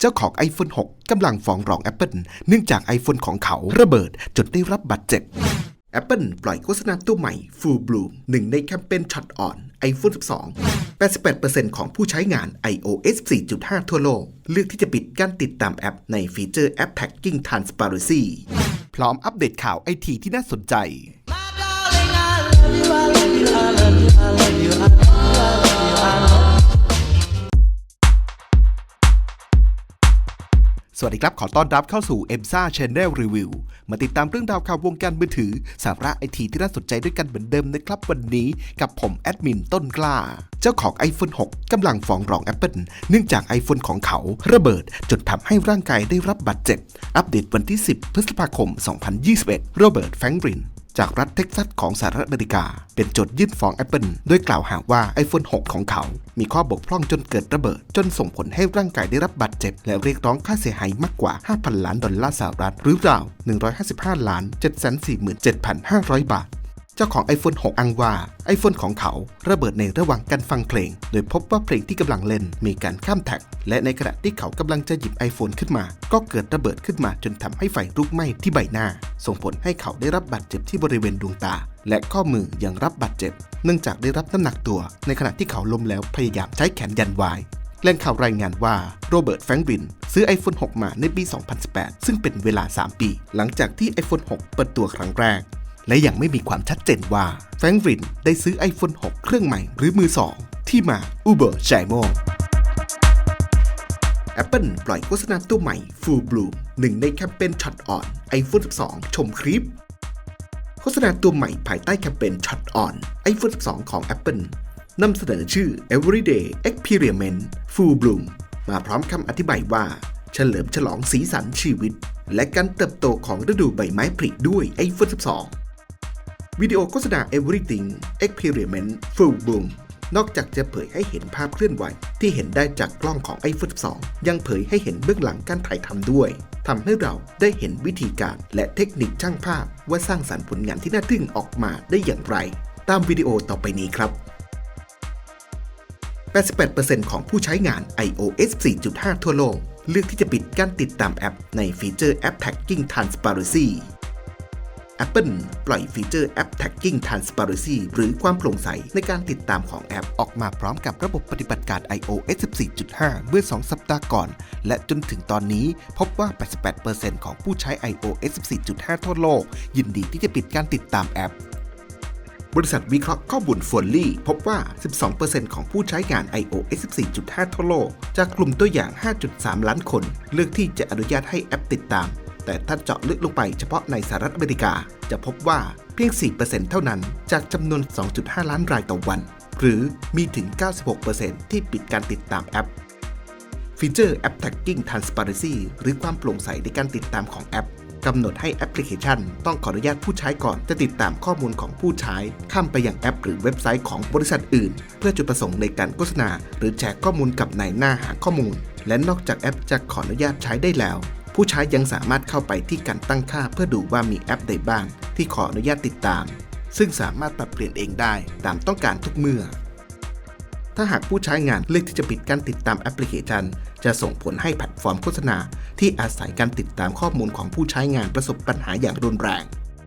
เจ้าของ iPhone 6กำลังฟ้องร้อง Apple เนื่องจาก iPhone ของเขาระเบิดจนได้รับบาดเจ็บ Apple ปล่อยโฆษณาตัวใหม่ Full Bloom หนึ่งในแคมเปญช็อตอ่อน iPhone 12 88%ของผู้ใช้งาน iOS 4.5 ทั่วโลก เลือกที่จะปิดการติดตามแอปในฟีเจอร์ App Tagging Transparency พร้อมอัปเดตข่าวไอทีที่น่าสนใจ สวัสดีครับ ขอต้อนรับเข้าสู่ e m s a Channel Review มาติดตามเรื่องราวข่าววงการมือถือ สาระไอทีที่น่าสนใจด้วยกันเหมือนเดิมนะครับ วันนี้กับผมแอดมินต้นกล้า เจ้าของ iPhone 6 กำลังฟ้องร้อง Apple เนื่องจาก iPhone ของเขาระเบิดจนทำให้ร่างกายได้รับบาดเจ็บ อัปเดตวันที่ 10 พฤษภาคม 2021โรเบิร์ตแฟรงริน จากรัฐเท็กซัสของสหรัฐอเมริกา เป็นโจทยื่นฟ้อง Apple โดยกล่าวหาว่า iPhone 6 ของเขา มีข้อบกพร่องจนเกิดระเบิด จนส่งผลให้ร่างกายได้รับบาดเจ็บ และเรียกร้องค่าเสียหายมากกว่า 5,000 ล้านดอลลาร์สหรัฐ หรือราว 155 ล้าน 747,500 บาท จ้าของ iPhone 6อ้างว่า iPhone ของเขาระเบิดในระหว่างการฟังเพลง โดยพบว่าเพลงที่กำลังเล่นมีการข้ามแท็ก และในขณะที่เขากำลังจะหยิบ iPhone ขึ้นมา ก็เกิดระเบิดขึ้นมาจนทำให้ไฟลุกไหม้ที่ใบหน้า ส่งผลให้เขาได้รับบาดเจ็บที่บริเวณดวงตา และข้อมือยังรับบาดเจ็บ เนื่องจากได้รับน้ำหนักตัว ในขณะที่เขาล้มแล้วพยายามใช้แขนยันไว้แหล่งข่าวรายงานว่าโรเบิร์ตแฟรงบินซื้อ iPhone 6 มาในปี 2018 ซึ่งเป็นเวลา 3 ปี หลังจากที่ iPhone 6 เปิดตัวครั้งแรก และยังไม่มีความชัดเจนว่าแฟรงรินได้ซื้อ iPhone 6 เครื่องใหม่หรือมือ2ที่มา Uber c h i m o Apple ปล่อยโฆษณาตัวใหม่ Full Bloom หนึ่งในแคมเปญช็อตอ่อน iPhone 12 ชมคลิป โฆษณาตัวใหม่ภายใต้แคมเปญช็อตอ่อน iPhone 12 ของ Apple นำเสนอชื่อ Everyday Experiment Full Bloom มาพร้อมคำอธิบายว่า เฉลิมฉลองสีสันชีวิต และการเติบโตของฤดูใบไม้ผลิด้วย iPhone 12 วิดีโอโฆษณา Everything Experiment Full Bloom นอกจากจะเผยให้เห็นภาพเคลื่อนไหว ที่เห็นได้จากกล้องของ iPhone 12 ยังเผยให้เห็นเบื้องหลังการถ่ายทำด้วยทำให้เราได้เห็นวิธีการและเทคนิคช่างภาพ ว่าสร้างสรรค์ผลงานที่น่าทึ่งออกมาได้อย่างไร ตามวิดีโอต่อไปนี้ครับ 88%ของผู้ใช้งาน iOS 4.5 ทั่วโลก เลือกที่จะปิดการติดตามแอปในฟีเจอร์ App Tagging Transparency Apple ปล่อยฟีเจอร์ App Tagging Transparency หรือความโปร่งใสในการติดตามของแอปออกมาพร้อมกับระบบปฏิบัติการ iOS 14.5 เมื่อ 2 สัปดาห์ก่อน และจนถึงตอนนี้พบว่า 88%ของผู้ใช้ iOS 14.5 ทั่วโลก ยินดีที่จะปิดการติดตามแอปบริษัทวิเคราะห์ข้อมูลฟอลลี่พบว่า 12%ของผู้ใช้งาน iOS 14.5 ทั่วโลก จากกลุ่มตัวอย่าง 5.3 ล้านคน เลือกที่จะอนุญาตให้แอปติดตาม แต่ถ้าเจาะลึกลงไปเฉพาะในสหรัฐอเมริกา จะพบว่าเพียง 4%เท่านั้นจากจำนวน 2.5 ล้านรายต่อวัน หรือมีถึง 96%ที่ปิดการติดตามแอป ฟีเจอร์ App Tagging Transparency หรือความโปร่งใสในการติดตามของแอปกำหนดให้แอปพลิเคชัน ต้องขออนุญาตผู้ใช้ก่อนจะติดตามข้อมูลของผู้ใช้ ข้ามไปยังแอปหรือเว็บไซต์ของบริษัทอื่น เพื่อจุดประสงค์ในการโฆษณา หรือแชร์ข้อมูลกับนายหน้าหาข้อมูล และนอกจากแอปจะขออนุญาตใช้ได้แล้ว ผู้ใช้ยังสามารถเข้าไปที่การตั้งค่าเพื่อดูว่ามีแอปใดบ้าง ที่ขออนุญาตติดตาม ซึ่งสามารถปรับเปลี่ยนเองได้ตามต้องการทุกเมื่อ ถ้าหากผู้ใช้งานเลือกที่จะปิดการติดตามแอปพลิเคชัน จะส่งผลให้แพลตฟอร์มโฆษณา ที่อาศัยการติดตามข้อมูลของผู้ใช้งานประสบปัญหาอย่างรุนแรง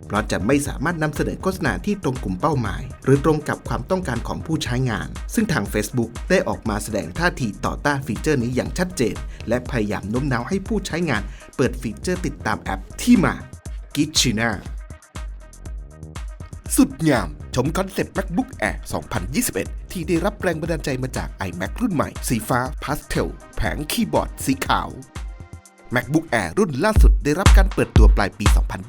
เพราะจะไม่สามารถนำเสนอโฆษณาที่ตรงกลุ่มเป้าหมาย หรือตรงกับความต้องการของผู้ใช้งาน ซึ่งทาง Facebook ได้ออกมาแสดงท่าทีต่อต้านฟีเจอร์นี้อย่างชัดเจน และพยายามโน้มน้าวให้ผู้ใช้งาน เปิดฟีเจอร์ติดตามแอปที่มา g i t c h i n a สุดงาม ชมคอนเซ็ปต์ MacBook Air 2021 ที่ได้รับแรงบันดาลใจมาจาก iMac รุ่นใหม่ สีฟ้าพาสเทล แผงคีย์บอร์ดสีขาว MacBook Air รุ่นล่าสุดได้รับการเปิดตัวปลายปี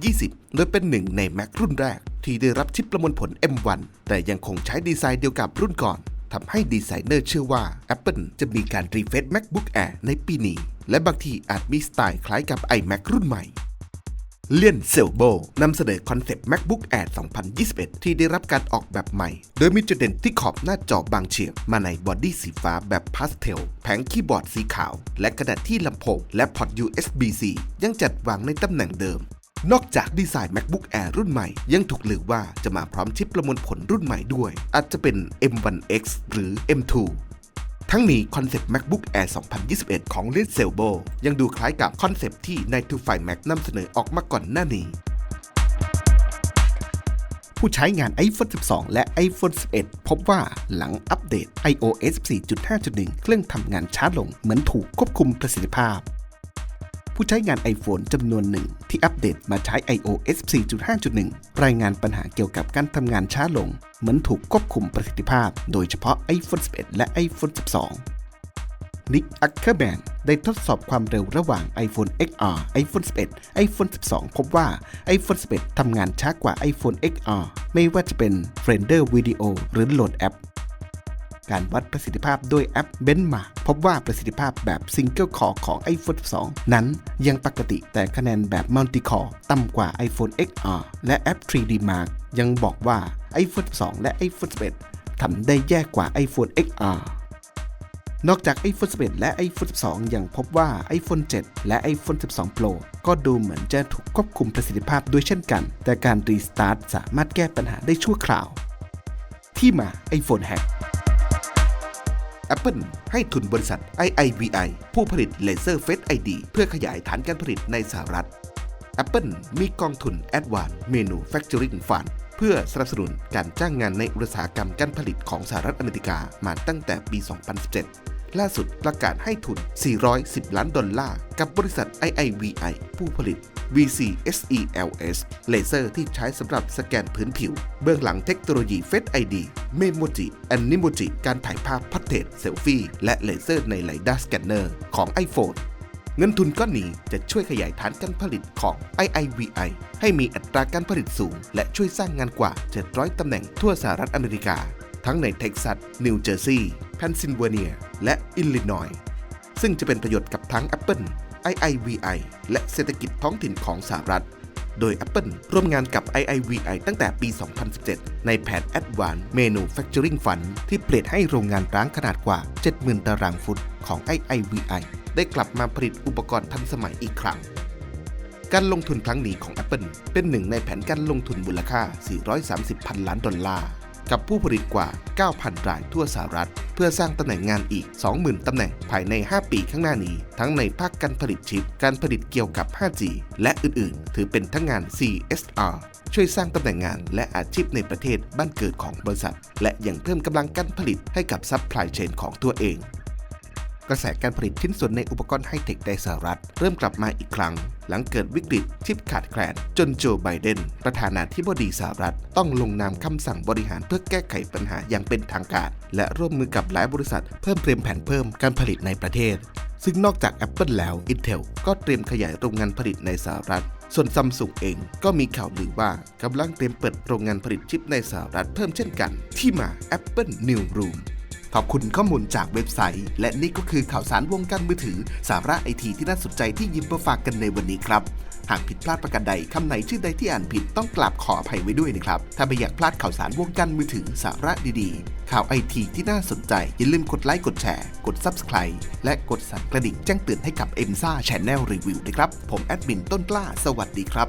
2020 โดยเป็นหนึ่งใน Mac รุ่นแรก ที่ได้รับชิปประมวลผล M1 แต่ยังคงใช้ดีไซน์เดียวกับรุ่นก่อนทำให้ดีไซเนอร์เชื่อว่า Apple จะมีการรีเฟซ MacBook Air ในปีนี้ และบางทีอาจมีสไตล์คล้ายกับ iMac รุ่นใหม่ เลียนเซลโบนำเสนอคอนเซปต์ MacBook Air 2021 ที่ได้รับการออกแบบใหม่ โดยมีจุดเด่นที่ขอบหน้าจอบางเฉียงมาในบอดี้สีฟ้าแบบพาสเทล แผงคีย์บอร์ดสีขาว และกระดาษที่ลำโพงและพอร์ต USB-C ยังจัดวางในตำแหน่งเดิม นอกจากดีไซน์ MacBook Air รุ่นใหม่ ยังถูกลือว่าจะมาพร้อมชิปประมวลผลรุ่นใหม่ด้วย อาจจะเป็น M1X หรือ M2 ทั้งนี้คอนเซปต์ MacBook Air 2021 ของ l e d s e l b o ยังดูคล้ายกับคอนเซปต์ที่ n i to Find Mac นำเสนอออกมาก่อนหน้านี้ผู้ใช้งาน iPhone 12 และ iPhone 11 พบว่าหลังอัปเดต iOS 4.5.1 เครื่องทำงานช้าลงเหมือนถูกควบคุมประสิทธิภาพ ผู้ใช้งาน iPhone จำนวนหนึ่ง ที่อัปเดตมาใช้ iOS 4.5.1 รายงานปัญหาเกี่ยวกับการทำงานช้าลง เหมือนถูกควบคุมประสิทธิภาพ โดยเฉพาะ iPhone 11 และ iPhone 12นิกอัคเคอร์แมนได้ทดสอบความเร็วระหว่าง iPhone XR iPhone 11 iPhone 12 พบว่า iPhone 11 ทำงานช้ากว่า iPhone XR ไม่ว่าจะเป็น Render Video หรือโหลดแอป การวัดประสิทธิภาพด้วยแอป Benchmark พบว่าประสิทธิภาพแบบ Single Core ของ iPhone 12 นั้นยังปกติแต่คะแนนแบบ Multi Core ต่ำกว่า iPhone XR และแอป 3D Mark ยังบอกว่า iPhone 12 และ iPhone 11 ทำได้แย่กว่า iPhone XR นอกจาก iPhone 11 และ iPhone 12 ยังพบว่า iPhone 7 และ iPhone 12 Pro ก็ดูเหมือนจะถูกควบคุมประสิทธิภาพด้วยเช่นกัน แต่การรีสตาร์ทสามารถแก้ปัญหาได้ชั่วคราว ที่มา iPhone Hack Apple ให้ทุนบริษัท IIVI ผู้ผลิตเลเซอร์เฟสไอดีเพื่อขยายฐานการผลิตในสหรัฐ Apple มีกองทุน Advanced Manufacturing Fund เพื่อสนับสนุนการจ้างงานในอุตสาหกรรมการผลิตของสหรัฐอเมริกามาตั้งแต่ปี 2017 ล่าสุดประกาศให้ทุน 410 ล้านดอลลาร์ กับบริษัท IIVI ผู้ผลิต VCSELS เลเซอร์ที่ใช้สำหรับสแกนพื้นผิว เบื้องหลังเทคโนโลยี Face ID Memoji Animoji การถ่ายภาพพัดเทจเซลฟี่ และเลเซอร์ในไลด้าสแกนเนอร์ของ iPhone เงินทุนก้อนนี้จะช่วยขยายฐานการผลิตของ IIVI ให้มีอัตราการผลิตสูง และช่วยสร้างงานกว่า 700 ตำแหน่งทั่วสหรัฐอเมริกา ทั้งในเท็กซัส นิวเจอร์ซีย์ เพนซิลเวเนียและอิลลินอยซึ่งจะเป็นประโยชน์กับทั้ง Apple IIVI และเศรษฐกิจท้องถิ่นของสหรัฐ โดย Apple ร่วมงานกับ IIVI ตั้งแต่ปี 2017 ในแผน Advanced Manufacturing Fund ที่เปลี่ยนให้โรงงานร้างขนาดกว่า 70,000 ตารางฟุตของ IIVI ได้กลับมาผลิตอุปกรณ์ทันสมัยอีกครั้ง การลงทุนครั้งนี้ของ Apple เป็นหนึ่งในแผนการลงทุนมูลค่า 430 พันล้านดอลลาร์ กับผู้ผลิตกว่า 9,000 รายทั่วสหรัฐ เพื่อสร้างตำแหน่งงานอีก 20,000 ตำแหน่งภายใน 5 ปีข้างหน้านี้ ทั้งในภาคการผลิตชิป การผลิตเกี่ยวกับ 5G และอื่น ๆ ถือเป็นทั้งงาน CSR ช่วยสร้างตำแหน่งงานและอาชีพในประเทศบ้านเกิดของบริษัท และยังเพิ่มกำลังการผลิตให้กับซัพพลายเชนของตัวเอง กระแสการผลิตชิ้นส่วนในอุปกรณ์ไฮเทคในสหรัฐ เริ่มกลับมาอีกครั้ง หลังเกิดวิกฤตชิปขาดแคลน จนโจไบเดน ประธานาธิบดีสหรัฐ ต้องลงนามคำสั่งบริหารเพื่อแก้ไขปัญหาอย่างเป็นทางการ และร่วมมือกับหลายบริษัทเพิ่มเตรียมแผนเพิ่มการผลิตในประเทศ ซึ่งนอกจาก Apple แล้ว Intel ก็เตรียมขยายโรงงานผลิตในสหรัฐส่วนซัมซุงเองก็มีข่าวลือว่ากำลังเตรียมเปิดโรงงานผลิตชิปในสหรัฐเพิ่มเช่นกัน ที่มา Apple New Room ขอบคุณข้อมูลจากเว็บไซต์ และนี่ก็คือข่าวสารวงการมือถือ สาระไอทีที่น่าสนใจที่ยิบมาฝากกันในวันนี้ครับ หากผิดพลาดประการใดคำไหนชื่อใดที่อ่านผิดต้องกราบขออภัยไว้ด้วยนะครับ ถ้าไม่อยากพลาดข่าวสารวงการมือถือสาระดีๆ ข่าวไอทีที่น่าสนใจ อย่าลืมกดไลค์กดแชร์ กด Subscribe และกดสั่นกระดิ่งแจ้งเตือนให้กับ e m s a Channel Review นะครับ ผมแอดมินต้นกล้า สวัสดีครับ